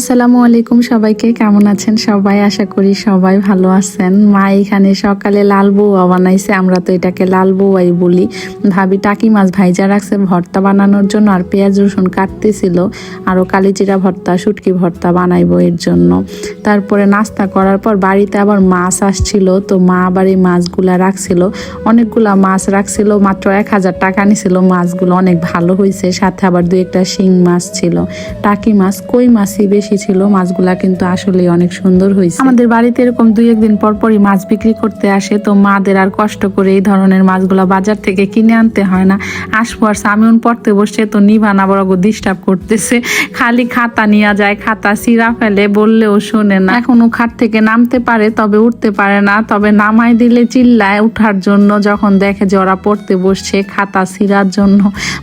আসসালামু আলাইকুম সবাইকে, কেমন আছেন সবাই? আশা করি সবাই ভালো আছেন। মা এখানে সকালে লাল বউয়া বানাইছে, আমরা তো এটাকে লাল বউয়াই বলি। ভাবি টাকি মাছ ভাইজা রাখছে, ভর্তা বানানোর জন্য আর পেঁয়াজ রসুন কাটতেছিল। আরও কালিচিরা ভর্তা, শুটকি ভর্তা বানাইবো এর জন্য। তারপরে নাস্তা করার পর বাড়িতে আবার মাছ আসছিল, তো মা আবার এই মাছগুলা রাখছিল। অনেকগুলা মাছ রাখছিল, মাত্র এক হাজার টাকা নিছিল মাছগুলো। অনেক ভালো হয়েছে সাথে আবার দু একটা শিং মাছ ছিল। টাকি মাছ, কই মাছই বেশি ছিল মাছগুলা কিন্তু আসলে অনেক সুন্দর হয়েছে। আমাদের বাড়িতে এরকম দুই একদিন পর পরই মাছ বিক্রি করতে আসে, তো মাদের আর কষ্ট করে এই ধরনের মাছগুলা বাজার থেকে কিনে আনতে হয় না। আসব আর সামিউন পড়তে বসছে, তো নিভান আবার ডিস্টার্ব করতেছে। খালি খাতা নিয়ে যায়, খাতা সিরা ফেলে, বললেও শোনে না। এখনও খাট থেকে নামতে পারে, তবে উঠতে পারে না। তবে নামাই দিলে চিল্লায় উঠার জন্য, যখন দেখে ওরা পড়তে বসছে খাতা সিরার জন্য।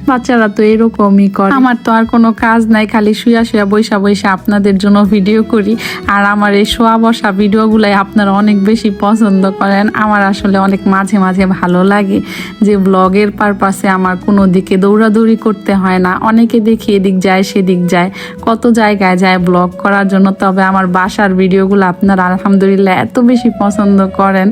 বাচ্চারা তো এরকমই করে। আমার তো আর কোনো কাজ নাই, খালি শুয়া শুয়া বৈশা বৈশা আপনাদের জন্য ভিডিও করি। আর আমার এই শোয়া বসা ভিডিওগুলাই আপনারা অনেক বেশি পছন্দ করেন। আমার আসলে অনেক মাঝে মাঝে ভালো লাগে যে ব্লগের পারপাসে আমার কোনো দিকে দৌড়াদৌড়ি করতে হয় না। অনেকে দেখি এদিক যায়, সেদিক যায়। কত জায়গায় যায় ব্লগ করার জন্য। তবে আমার বাসার ভিডিওগুলো আপনারা আলহামদুলিল্লাহ এত বেশি পছন্দ করেন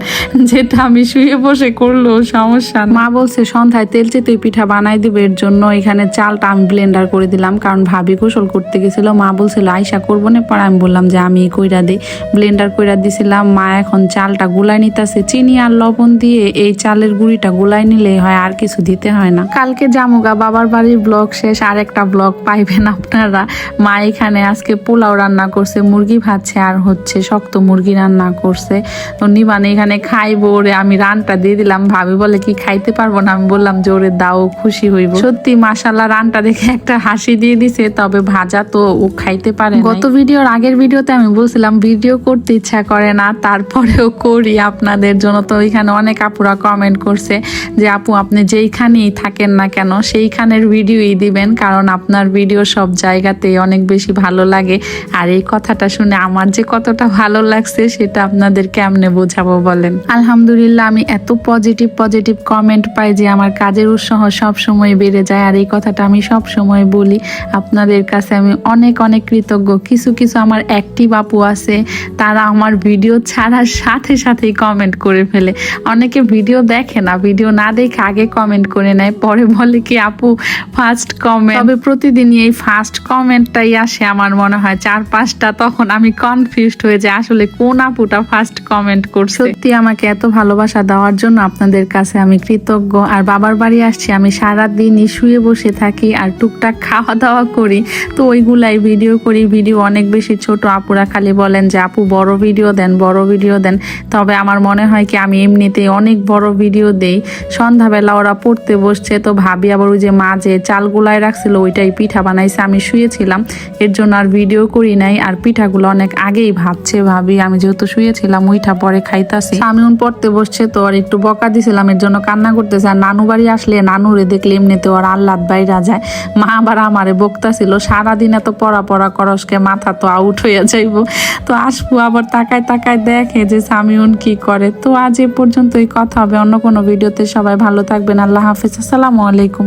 যেটা আমি শুয়ে বসে করলেও সমস্যা মা বলছে, সন্ধ্যায় তেল পিঠা বানাই দেবে। এর জন্য এখানে চালটা আমি ব্লেন্ডার করে দিলাম। কারণ ভাবি গোসল করতে গেছিল। মা বলছিল আয়সা করব না, পরে আমি বললাম যে আমি কইরা দিই। ব্লেন্ডার কইরা দিছিলাম, মা এখন চালটা গুলাই নিতেছে, চিনি আর লবণ দিয়ে এই চালের গুঁড়িটা গুলাই নিলেই হয়, আর কিছু দিতে হয় না। কালকে জামুগা বাবার বাড়ির ব্লগ শেষ আর একটা ব্লগ পাইবেন আপনারা। মা এখানে আজকে পোলাও রান্না করছে, মুরগি ভাজছে আর হচ্ছে শক্ত মুরগি রান্না করছে। তো নিবানে এখানে খাইবো ওরে আমি রানটা দিয়ে দিলাম, ভাবি বলে কি খাইতে পারব না? আমি বললাম যে ওরে দাও, খুশি হইব। সত্যি মাসাল্লাহ রানটা দেখে একটা হাসি দিয়ে দিছে, তবে ভাজা তো ও খাইতে পারে গত ভিডিওর আগের ভিডিওতে আমি বলছিলাম ভিডিও করতে ইচ্ছা করে না তারপরেও করি আপনাদের জন্য। তো এখানে অনেক আপুরা কমেন্ট করছে যে আপু আপনি যেইখানেই থাকেন না কেন সেইখানের ভিডিওই দিবেন কারণ আপনার ভিডিও সব জায়গাতেই অনেক বেশি ভালো লাগে। আর এই কথাটা শুনে আমার যে কতটা ভালো লাগছে সেটা আপনাদের কেমনে বোঝাবো বলেন? আলহামদুলিল্লাহ আমি এত পজিটিভ পজিটিভ কমেন্ট পাই যে আমার কাজের উৎসাহ সব সময় বেড়ে যায়। আর এই কথাটা আমি সব সময় বলি। আপনাদের কাছে আমি অনেক অনেক কৃতজ্ঞ। কিছু কিছু আমার অ্যাক্টিভ আপু আছে, তারা আমার ভিডিও ছাড়ার সাথে সাথেই কমেন্ট করে ফেলে। অনেকে ভিডিও দেখে না ভিডিও না দেখে আগে কমেন্ট করে নেয়, পরে বলে কি, আপু ফার্স্ট কমেন্ট তবে প্রতিদিনই এই ফার্স্ট কমেন্টটাই আসে আমার মনে হয়। চার পাঁচটা তখন আমি কনফিউজড হয়ে যাই, আসলে কোন আপুটা ফার্স্ট কমেন্ট করছে। সত্যি আমাকে এত ভালোবাসা দেওয়ার জন্য আপনাদের কাছে আমি কৃতজ্ঞ। আর বাবার বাড়ি আসছি, আমি সারা দিনই শুয়ে বসে থাকি আর টুকটাক খাওয়া দাওয়া করি। তো ওইগুলাই ভিডিও করি ভিডিও অনেক বেশি ছোট। আপুরা খালি বলেন যে, আপু, বড় ভিডিও দেন, বড় ভিডিও দেন। তবে আমার মনে হয় কি, আমি এমনিতেই অনেক বড় ভিডিও দেই। সন্ধ্যাবেলা ওরা পড়তে বসছে, তো ভাবি আবার ওই যে মাঝে চালগুলাই রাখছিল, ওইটাই পিঠা বানাইছে। আমি শুয়েছিলাম, এর জন্য আর ভিডিও করি নাই। আর পিঠাগুলো অনেক আগেই ভাবছে ভাবি। আমি যেহেতু শুয়েছিলাম ওইটা পরে খাইতাছি। আমি পড়তে বসছে, তো আর একটু বকা দিছিলাম, এর জন্য কান্না করতেছে। আর নানু বাড়ি আসলে নানুরে দেখলে এমনিতে ওর আল্লাদ বাইরা যায়। মা আবার আমারে বকতাছিল, সারাদিন এত পড়া পড়া করসকে মাথা তো আউট হয়ে যাইব। তো আসব আবার তাকায় তাকায় দেখে যে সামিউন কি করে। তো আজ এ পর্যন্তই কথা হবে অন্য কোনো ভিডিওতে। সবাই ভালো থাকবেন। আল্লাহ হাফিজ। আসসালামু আলাইকুম।